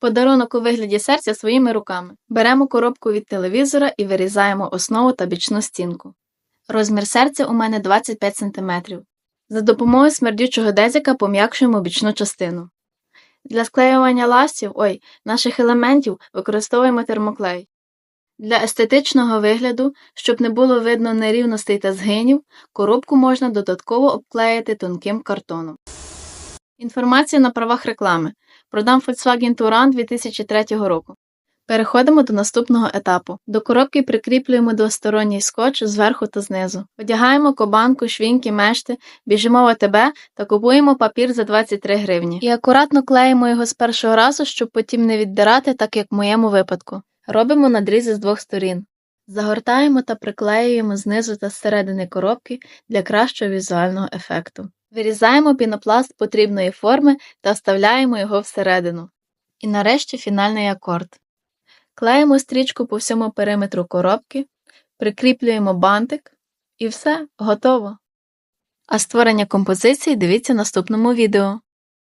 Подарунок у вигляді серця своїми руками. Беремо коробку від телевізора і вирізаємо основу та бічну стінку. Розмір серця у мене 25 см. За допомогою смердючого дезика пом'якшуємо бічну частину. Для склеювання ластів, ой, наших елементів використовуємо термоклей. Для естетичного вигляду, щоб не було видно нерівностей та згинів, коробку можна додатково обклеїти тонким картоном. Інформація на правах реклами. Продам Volkswagen Touran 2003 року. Переходимо до наступного етапу. До коробки прикріплюємо двосторонній скотч зверху та знизу. Одягаємо кобанку, швіньки, мешти, біжимо в АТБ та купуємо папір за 23 гривні. І акуратно клеїмо його з першого разу, щоб потім не віддирати, так як в моєму випадку. Робимо надрізи з двох сторін. Загортаємо та приклеюємо знизу та зсередини коробки для кращого візуального ефекту. Вирізаємо пінопласт потрібної форми та вставляємо його всередину. І нарешті фінальний акорд. Клеїмо стрічку по всьому периметру коробки, прикріплюємо бантик і все, готово. А створення композиції дивіться в наступному відео.